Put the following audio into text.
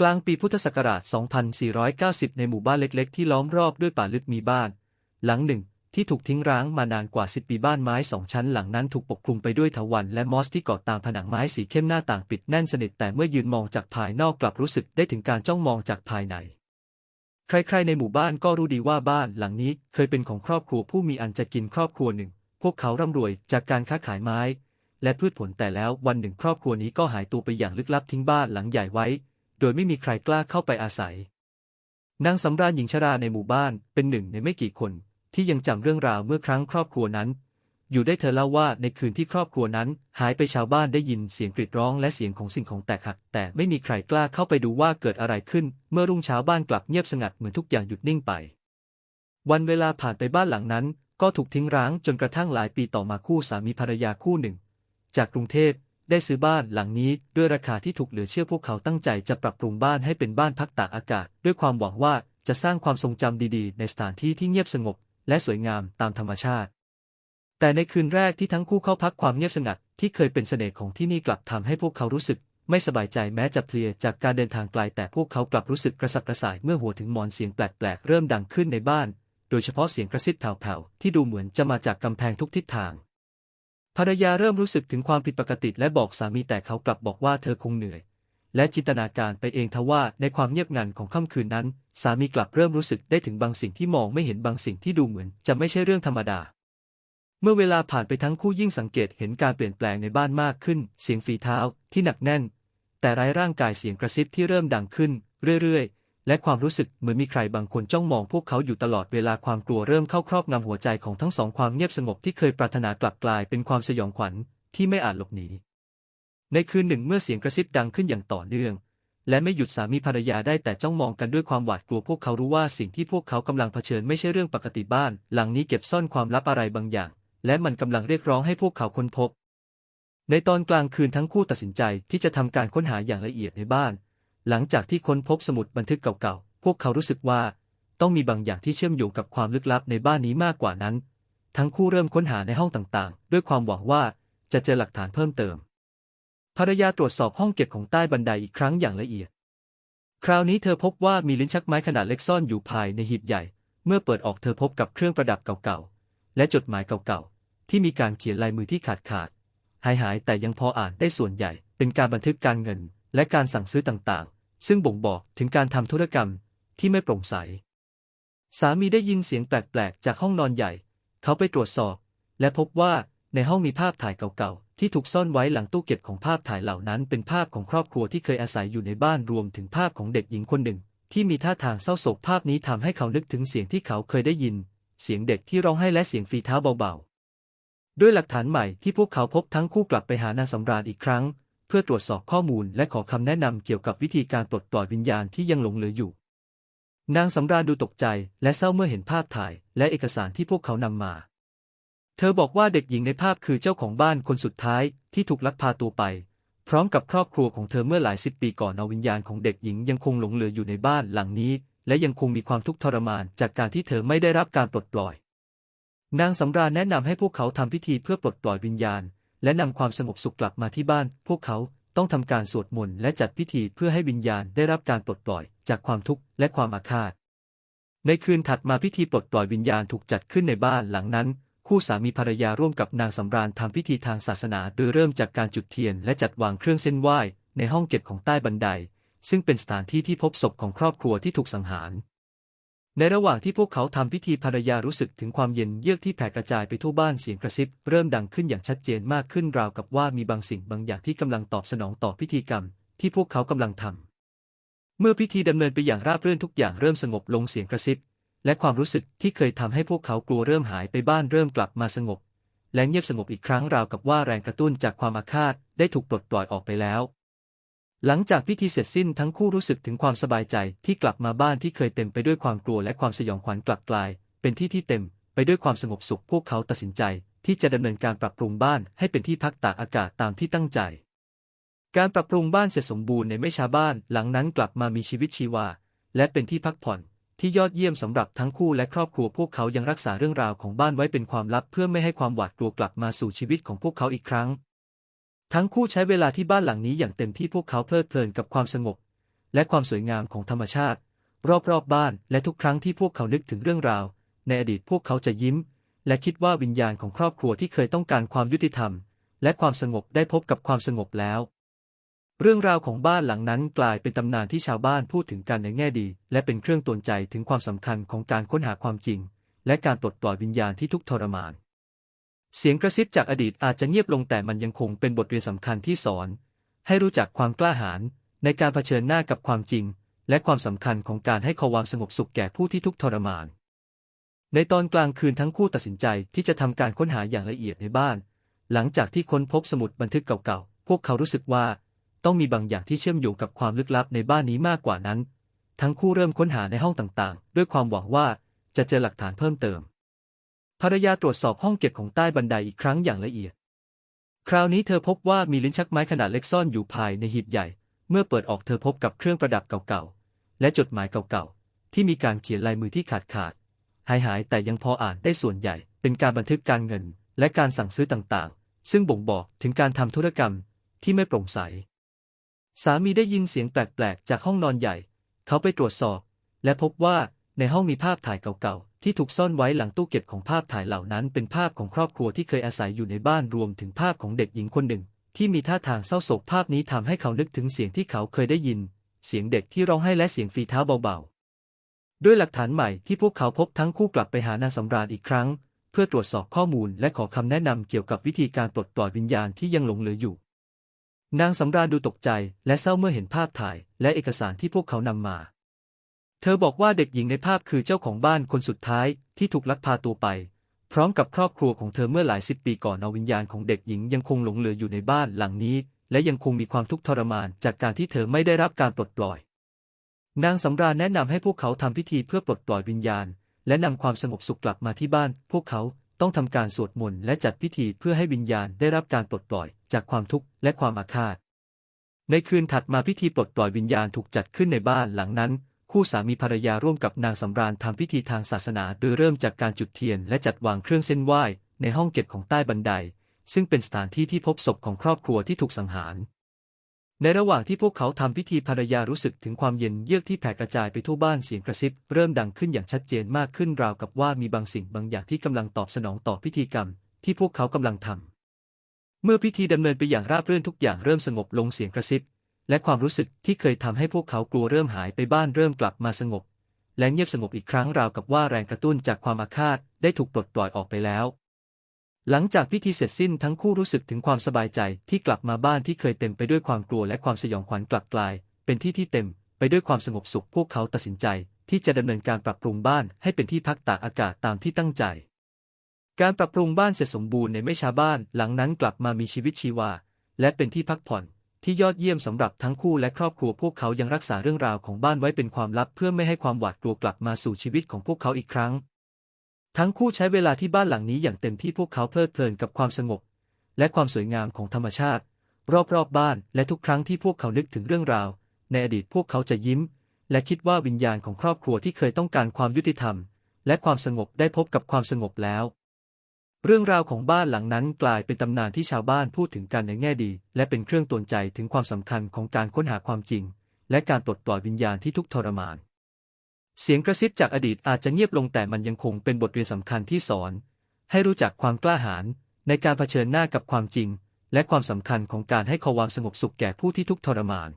กลางปีพุทธศักราช 2490 ในหมู่บ้านเล็ก ๆ ที่ล้อมรอบด้วยป่าลึกมีบ้าน หลังหนึ่ง ที่ถูกทิ้งร้างมานานกว่า 10 ปีบ้านไม้สองชั้นหลังนั้นถูกปกคลุมไปด้วยเถาวัลย์และมอสที่เกาะตามผนังไม้สีเข้มหน้าต่างปิดแน่นสนิทแต่เมื่อยืนมองจากภายนอกกลับรู้สึกได้ถึงการจ้องมองจากภายใน ใครๆในหมู่บ้านก็รู้ดีว่าบ้านหลังนี้เคยเป็นของครอบครัวผู้มีอันจะกินครอบครัวหนึ่ง พวกเขาร่ำรวยจากการค้าขายไม้ และพืชผลแต่แล้ววันหนึ่งครอบครัวนี้ก็หายตัวไปอย่างลึกลับทิ้งบ้านหลังใหญ่ไว้ ดยไม่มีใครกล้าเข้าไปอาศัย นางสำราญหญิงชราในหมู่บ้านเป็นหนึ่งในไม่กี่คนที่ยังจำเรื่องราวเมื่อครั้งครอบครัวนั้น อยู่ได้เธอเล่าว่าในคืนที่ครอบครัวนั้น หายไปชาวบ้านได้ยินเสียงกรีดร้องและเสียงของสิ่งของแตกหัก แต่ไม่มีใครกล้าเข้าไปดูว่าเกิดอะไรขึ้น เมื่อรุ่งเช้าบ้านกลับเงียบสงัดเหมือนทุกอย่างหยุดนิ่งไป วันเวลาผ่านไปบ้านหลังนั้น ก็ถูกทิ้งร้างจนกระทั่งหลายปีต่อมาคู่สามีภรรยาคู่หนึ่ง จากกรุงเทพ ได้ซื้อบ้านหลังนี้ด้วยราคาที่ถูกเหลือเชื่อพวกเขาตั้งใจจะปรับปรุงบ้านให้เป็นบ้านพักตากอากาศ ด้วยความหวังว่าจะสร้างความทรงจำดีๆ ในสถานที่ที่เงียบสงบ และสวยงามตามธรรมชาติ แต่ในคืนแรกที่ทั้งคู่เข้าพักความเงียบสงัดที่เคยเป็นเสน่ห์ของที่นี่กลับทำให้พวกเขารู้สึก ไม่สบายใจแม้จะเพลียจากการเดินทางไกลแต่พวกเขากลับรู้สึกกระสับกระส่ายเมื่อหัวถึงหมอนเสียงแปลกๆเริ่มดังขึ้นในบ้าน โดยเฉพาะเสียงกระซิบแผ่วๆที่ดูเหมือนจะมาจากกำแพงทุกทิศทาง ภรรยาเริ่มรู้สึกถึงความผิดปกติและบอกสามีแต่เขากลับบอกว่าเธอคงเหนื่อย และจินตนาการไปเองทว่าในความเงียบงันของค่ำคืนนั้น สามีกลับเริ่มรู้สึกได้ถึงบางสิ่งที่มองไม่เห็นบางสิ่งที่ดูเหมือนจะไม่ใช่เรื่องธรรมดา เมื่อเวลาผ่านไปทั้งคู่ยิ่งสังเกตเห็นการเปลี่ยนแปลงในบ้านมากขึ้น เสียงฝีเท้าที่หนักแน่น แต่ไร้ร่างกายเสียงกระซิบที่เริ่มดังขึ้น เรื่อยๆ และความรู้สึกเหมือนมีใครบางคนจ้องมองพวกเขาอยู่ตลอดเวลาความกลัวเริ่มเข้าครอบงำหัวใจของทั้งสองความเงียบสงบที่เคยปรารถนากลับกลายเป็นความสยองขวัญที่ไม่อาจหลบหนี ในคืนหนึ่งเมื่อเสียงกระซิบดังขึ้นอย่างต่อเนื่อง และไม่หยุดสามีภรรยาได้แต่จ้องมองกันด้วยความหวาดกลัวพวกเขารู้ว่าสิ่งที่พวกเขากำลังเผชิญไม่ใช่เรื่องปกติบ้าน หลังนี้เก็บซ่อนความลับอะไรบางอย่าง และมันกำลังเรียกร้องให้พวกเขาค้นพบ ในตอนกลางคืนทั้งคู่ตัดสินใจที่จะทำการค้นหาอย่างละเอียดในบ้าน หลังจากที่ค้นพบสมุดบันทึกเก่าๆ พวกเขารู้สึกว่า ต้องมีบางอย่างที่เชื่อมโยงกับความลึกลับในบ้านนี้มากกว่านั้น ทั้งคู่เริ่มค้นหาในห้องต่างๆ ด้วยความหวังว่าจะเจอหลักฐานเพิ่มเติม ภรรยาตรวจสอบห้องเก็บของใต้บันไดอีกครั้งอย่างละเอียด คราวนี้เธอพบว่ามีลิ้นชักไม้ขนาดเล็กซ่อนอยู่ภายในหีบใหญ่ เมื่อเปิดออกเธอพบกับเครื่องประดับเก่าๆ และจดหมายเก่าๆ ที่มีการเขียนลายมือที่ขาดขาดหายหายแต่ยังพออ่านได้ส่วนใหญ่ เป็นการบันทึกการเงิน และการสั่งซื้อต่างๆ ซึ่งบ่งบอกถึงการทำธุรกรรมที่ไม่โปร่งใส สามีได้ยินเสียงแปลกๆจากห้องนอนใหญ่ เขาไปตรวจสอบ และพบว่าในห้องมีภาพถ่ายเก่าๆ ที่ถูกซ่อนไว้หลังตู้เก็บของภาพถ่ายเหล่านั้น เป็นภาพของครอบครัวที่เคยอาศัยอยู่ในบ้านรวมถึงภาพของเด็กหญิงคนหนึ่ง ที่มีท่าทางเศร้าโศกภาพนี้ทำให้เขานึกถึงเสียงที่เขาเคยได้ยิน เสียงเด็กที่ร้องไห้และเสียงฝีเท้าเบาๆ ด้วยหลักฐานใหม่ที่พวกเขาพบทั้งคู่กลับไปหานางสำราญอีกครั้ง เพื่อตรวจสอบข้อมูลและขอคำแนะนำเกี่ยวกับวิธีการปลดปล่อยวิญญาณที่ยังหลงเหลืออยู่ นางสำราญดูตกใจและเศร้าเมื่อเห็นภาพถ่ายและเอกสารที่พวกเขานำมา เธอบอกว่าเด็กหญิงในภาพคือเจ้าของบ้านคนสุดท้ายที่ถูกลักพาตัวไป พร้อมกับครอบครัวของเธอเมื่อหลายสิบปีก่อนเอาวิญญาณของเด็กหญิงยังคงหลงเหลืออยู่ในบ้านหลังนี้ และยังคงมีความทุกข์ทรมานจากการที่เธอไม่ได้รับการปลดปล่อย นางสำราญแนะนำให้พวกเขาทำพิธีเพื่อปลดปล่อยวิญญาณ และนำความสงบสุขกลับมาที่บ้าน พวกเขาต้องทำการสวดมนต์และจัดพิธีเพื่อให้วิญญาณได้รับการปลดปล่อยจากความทุกข์และความอาฆาต ในคืนถัดมาพิธีปลดปล่อยวิญญาณถูกจัดขึ้นในบ้านหลังนั้น คู่สามีภรรยาร่วมกับนางสำราญทำพิธีทางศาสนา โดยเริ่มจากการจุดเทียนและจัดวางเครื่องเส้นไหว้ในห้องเก็บของใต้บันได ซึ่งเป็นสถานที่ที่พบศพของครอบครัวที่ถูกสังหาร ในระหว่างที่พวกเขาทำพิธีภรรยารู้สึกถึงความเย็นเยือกที่แผ่กระจายไปทั่วบ้านเสียงกระซิบ เริ่มดังขึ้นอย่างชัดเจนมากขึ้นราวกับว่ามีบางสิ่งบางอย่างที่กำลังตอบสนองต่อพิธีกรรม ที่พวกเขากำลังทำเมื่อพิธีดำเนินไปอย่างราบรื่นทุกอย่างเริ่มสงบลงเสียงกระซิบ และความรู้สึกที่เคยทำให้พวกเขากลัวเริ่มหายไปบ้านเริ่มกลับมาสงบ และเงียบสงบอีกครั้งราวกับว่าแรงกระตุ้นจากความอาฆาตได้ถูกปลดปล่อยออกไปแล้ว หลังจากพิธีเสร็จสิ้นทั้งคู่รู้สึกถึงความสบายใจที่กลับมาบ้านที่เคยเต็มไปด้วยความกลัวและความสยองขวัญกลับกลาย เป็นที่ที่เต็ม ไปด้วยความสงบสุขพวกเขาตัดสินใจ ที่จะดำเนินการปรับปรุงบ้านให้เป็นที่พักตากอากาศตามที่ตั้งใจ การปรับปรุงบ้านเสร็จสมบูรณ์ในไม่ช้าบ้านหลังนั้นกลับมามีชีวิตชีวา และเป็นที่พักผ่อน ที่ยอดเยี่ยมสำหรับทั้งคู่และครอบครัวพวกเขายังรักษาเรื่องราวของบ้านไว้เป็นความลับ เพื่อไม่ให้ความหวาดกลัวกลับมาสู่ชีวิตของพวกเขาอีกครั้ง ทั้งคู่ใช้เวลาที่บ้านหลังนี้อย่างเต็มที่พวกเขาเพลิดเพลินกับความสงบ และความสวยงามของธรรมชาติ รอบๆบบ้าน และทุกครั้งที่พวกเขานึกถึงเรื่องราว ในอดีตพวกเขาจะยิ้ม และคิดว่าวิญญาณของครอบครัวที่เคยต้องการความยุติธรรม และความสงบได้พบกับความสงบแล้ว เรื่องราวของบ้านหลังนั้นกลายเป็นตำนานที่ชาวบ้านพูดถึงกันในแง่ดี และเป็นเครื่องตือนใจถึงความสำคัญของการค้นหาความจริง และการปลดปล่อยวิญญาณที่ทุกทรมาน เสียงกระซิบจากอดีตอาจจะเงียบลงแต่มันยังคงเป็นบทเรียนสำคัญที่สอน ให้รู้จักความกล้าหาญในการเผชิญหน้ากับความจริง และความสำคัญของการให้ความสงบสุขแก่ผู้ที่ทุกข์ทรมาน ในตอนกลางคืนทั้งคู่ตัดสินใจที่จะทำการค้นหาอย่างละเอียดในบ้าน หลังจากที่ค้นพบสมุดบันทึกเก่าๆ พวกเขารู้สึกว่า ต้องมีบางอย่างที่เชื่อมโยงกับความลึกลับในบ้านนี้มากกว่านั้น ทั้งคู่เริ่มค้นหาในห้องต่างๆ ด้วยความหวังว่าจะเจอหลักฐานเพิ่มเติม ภรรยาตรวจสอบห้องเก็บของใต้บันไดอีกครั้งอย่างละเอียด คราวนี้เธอพบว่ามีลิ้นชักไม้ขนาดเล็กซ่อนอยู่ภายในหีบใหญ่ เมื่อเปิดออกเธอพบกับเครื่องประดับเก่าๆ และจดหมายเก่าๆ ที่มีการเขียนลายมือที่ขาดขาด หายหายแต่ยังพออ่านได้ส่วนใหญ่ เป็นการบันทึกการเงิน และการสั่งซื้อต่างๆ ซึ่งบ่งบอกถึงการทำธุรกรรมที่ไม่โปร่งใส สามีได้ยินเสียงแปลกๆ จากห้องนอนใหญ่ เขาไปตรวจสอบ และพบว่าในห้องมีภาพถ่ายเก่าๆ ที่ถูกซ่อนไว้หลังตู้เก็บของภาพถ่ายเหล่านั้น เป็นภาพของครอบครัวที่เคยอาศัยอยู่ในบ้านรวมถึงภาพของเด็กหญิงคนหนึ่ง ที่มีท่าทางเศร้าโศกภาพนี้ทำให้เขานึกถึงเสียงที่เขาเคยได้ยิน เสียงเด็กที่ร้องไห้และเสียงฝีเท้าเบาๆ ด้วยหลักฐานใหม่ที่พวกเขาพบทั้งคู่กลับไปหานางสำราญอีกครั้ง เพื่อตรวจสอบข้อมูลและขอคำแนะนำเกี่ยวกับวิธีการปลดปล่อยวิญญาณที่ยังหลงเหลืออยู่ นางสำราญดูตกใจและเศร้าเมื่อเห็นภาพถ่ายและเอกสารที่พวกเขานำมา เธอบอกว่าเด็กหญิงในภาพคือเจ้าของบ้านคนสุดท้ายที่ถูกลักพาตัวไป พร้อมกับครอบครัวของเธอเมื่อหลายสิบปีก่อนเอาวิญญาณของเด็กหญิงยังคงหลงเหลืออยู่ในบ้านหลังนี้ และยังคงมีความทุกข์ทรมานจากการที่เธอไม่ได้รับการปลดปล่อย นางสำราญแนะนำให้พวกเขาทำพิธีเพื่อปลดปล่อยวิญญาณ และนำความสงบสุขกลับมาที่บ้าน พวกเขาต้องทำการสวดมนต์และจัดพิธีเพื่อให้วิญญาณได้รับการปลดปล่อย จากความทุกข์และความอาฆาต ในคืนถัดมาพิธีปลดปล่อยวิญญาณถูกจัดขึ้นในบ้านหลังนั้น คู่สามีภรรยาร่วมกับนางสำราญทำพิธีทางศาสนา โดยเริ่มจากการจุดเทียนและจัดวางเครื่องเส้นไหว้ในห้องเก็บของใต้บันได ซึ่งเป็นสถานที่ที่พบศพของครอบครัวที่ถูกสังหาร ในระหว่างที่พวกเขาทำพิธีภรรยารู้สึกถึงความเย็นเยือกที่แผ่กระจายไปทั่วบ้านเสียงกระซิบ เริ่มดังขึ้นอย่างชัดเจนมากขึ้นราวกับว่ามีบางสิ่งบางอย่างที่กำลังตอบสนองต่อพิธีกรรม ที่พวกเขากำลังทำเมื่อพิธีดำเนินไปอย่างราบรื่นทุกอย่างเริ่มสงบลงเสียงกระซิบ และความรู้สึกที่เคยทำให้พวกเขากลัวเริ่มหายไปบ้านเริ่มกลับมาสงบ และเงียบสงบอีกครั้งราวกับว่าแรงกระตุ้นจากความอาฆาตได้ถูกปลดปล่อยออกไปแล้ว หลังจากพิธีเสร็จสิ้นทั้งคู่รู้สึกถึงความสบายใจที่กลับมาบ้านที่เคยเต็มไปด้วยความกลัวและความสยองขวัญกลับกลาย เป็นที่ที่เต็ม ไปด้วยความสงบสุขพวกเขาตัดสินใจ ที่จะดำเนินการปรับปรุงบ้านให้เป็นที่พักตากอากาศตามที่ตั้งใจการปรับปรุงบ้านเสร็จสมบูรณ์ในไม่ช้าบ้านหลังนั้นกลับมามีชีวิตชีวา และเป็นที่พักผ่อน ที่ยอดเยี่ยมสำหรับทั้งคู่และครอบครัวพวกเขายังรักษาเรื่องราวของบ้านไว้เป็นความลับเพื่อไม่ให้ความหวาดกลัวกลับมาสู่ชีวิตของพวกเขาอีกครั้ง ทั้งคู่ใช้เวลาที่บ้านหลังนี้อย่างเต็มที่พวกเขาเพลิดเพลินกับความสงบ และความสวยงามของธรรมชาติ รอบๆบบ้าน และทุกครั้งที่พวกเขานึกถึงเรื่องราว ในอดีตพวกเขาจะยิ้ม และคิดว่าวิญญาณของครอบครัวที่เคยต้องการความยุติธรรม และความสงบได้พบกับความสงบแล้ว เรื่องราวของบ้านหลังนั้นกลายเป็นตำนานที่ชาวบ้านพูดถึงกันในแง่ดี และเป็นเครื่องตวนใจถึงความสำคัญของการค้นหาความจริง และการปลดปล่อยวิญญาณที่ทุกทรมาน เสียงกระซิบจากอดีตอาจจะเงียบลงแต่มันยังคงเป็นบทเรียนสำคัญที่สอน ให้รู้จักความกล้าหาญในการเผชิญหน้ากับความจริง และความสำคัญของการให้ความสงบสุขแก่ผู้ที่ทุกทรมาน